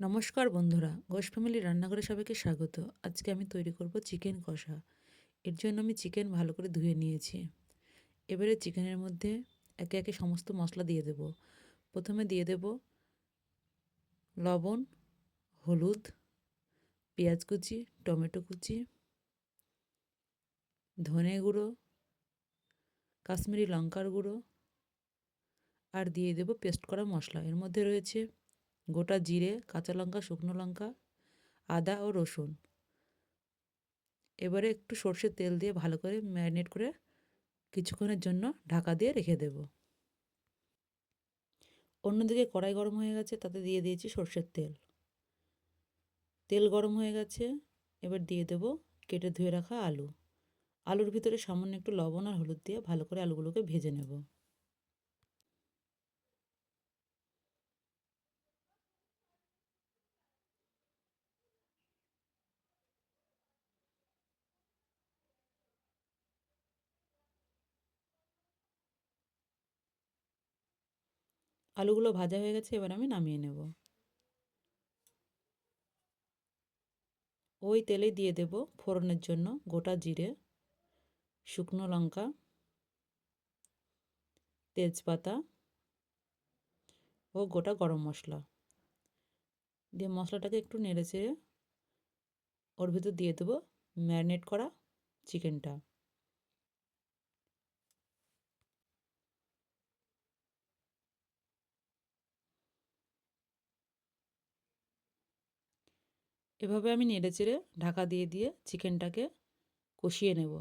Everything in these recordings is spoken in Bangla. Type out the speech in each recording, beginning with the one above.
নমস্কার বন্ধুরা, ঘোষ ফ্যামিলি রান্নাঘরে সবাইকে স্বাগত। আজকে আমি তৈরি করব চিকেন কষা। এর জন্য আমি চিকেন ভালো করে ধুয়ে নিয়েছি। এবারে চিকেনের মধ্যে একে একে সমস্ত মশলা দিয়ে দেব। প্রথমে দিয়ে দেব লবণ, হলুদ, পেঁয়াজ কুচি, টমেটো কুচি, ধনে গুঁড়ো, কাশ্মীরি লঙ্কার গুঁড়ো, আর দিয়ে দেব পেস্ট করা মশলা। এর মধ্যে রয়েছে গোটা জিরে, কাঁচা লঙ্কা, শুকনো লঙ্কা, আদা ও রসুন। এবারে একটু সর্ষের তেল দিয়ে ভালো করে ম্যারিনেট করে কিছুক্ষণের জন্য ঢাকা দিয়ে রেখে দেব। অন্যদিকে কড়াই গরম হয়ে গেছে, তাতে দিয়ে দিয়েছি সর্ষের তেল। তেল গরম হয়ে গেছে, এবার দিয়ে দেব কেটে ধুয়ে রাখা আলু। আলুর ভিতরে সামান্য একটু লবণ আর হলুদ দিয়ে ভালো করে আলুগুলোকে ভেজে নেব। আলুগুলো ভাজা হয়ে গেছে, এবার আমি নামিয়ে নেব। ওই তেলে দিয়ে দেব ফোড়নের জন্য গোটা জিরে, শুকনো লঙ্কা, তেজপাতা ও গোটা গরম মশলা। দিয়ে মশলাটাকে একটু নেড়ে চেড়ে ওর ভিতর দিয়ে দেবো ম্যারিনেট করা চিকেনটা। এভাবে আমি নেড়ে চেড়ে ঢাকা দিয়ে দিয়ে চিকেনটাকে কষিয়ে নেব।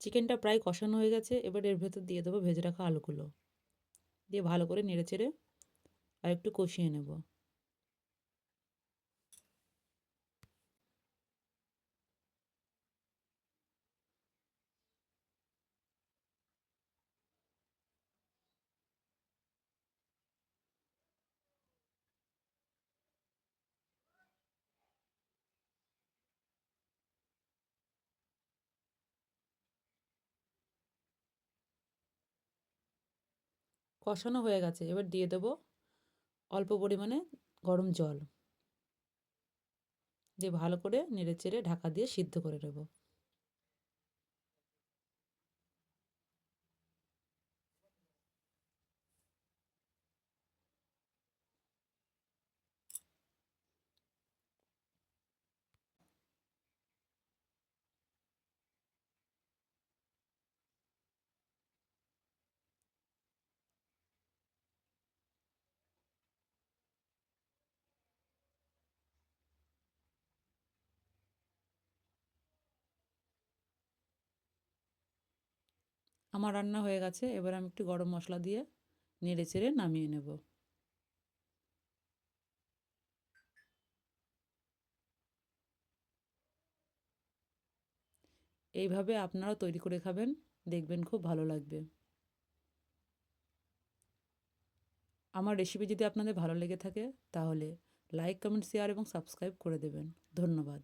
চিকেনটা প্রায় কষানো হয়ে গেছে। এবার এর ভেতর দিয়ে দেবো ভেজে রাখা আলুগুলো। দিয়ে ভালো করে নেড়ে চেড়ে আর একটু কষিয়ে নেব। কষানো হয়ে গেছে। এবার দিয়ে দেব অল্প পরিমাণে গরম জল। দিয়ে ভালো করে নেড়ে চেড়ে ঢাকা দিয়ে সিদ্ধ করে নেব। আমার রান্না হয়ে গেছে, এবার আমি একটু গরম মশলা দিয়ে নেড়ে চেড়ে নামিয়ে নেব। এইভাবে আপনারাও তৈরি করে খাবেন, দেখবেন খুব ভালো লাগবে। আমার রেসিপি যদি আপনাদের ভালো লেগে থাকে, তাহলে লাইক কমেন্ট শেয়ার এবং সাবস্ক্রাইব করে দেবেন। ধন্যবাদ।